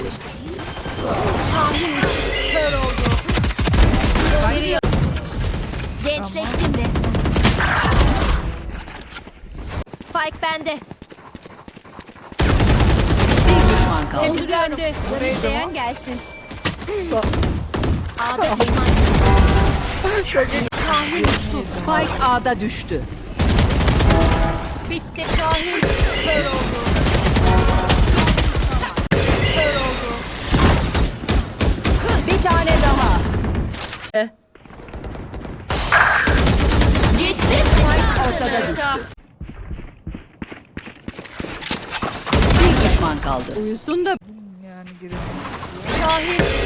yerleştir. Kör oldu. Gençleştim resmen. Spike bende. Bir düşman kaldı. Temizlendi. İsteyen gelsin. Sa- A'da düşman. Spike A'da düştü. Bitti. Şahin. Gitti. Ortada düştü. Bir düşman kaldı. Uyusun da Yani giremeyiz. Şahin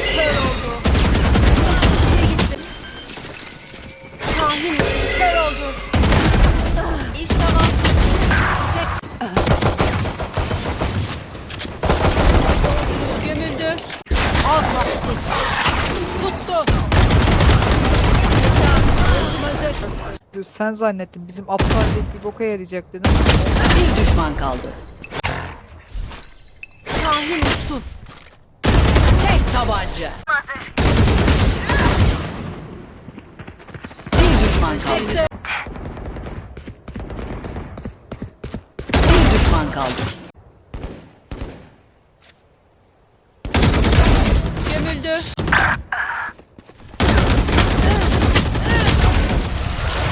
yapıyoruz. Sen zannettin bizim aptal bir boka yarayacak dedim. Bir düşman kaldı. Kahin uçsun. Tek tabanca. Bir düşman kaldı. Bir düşman kaldı. Gömüldü.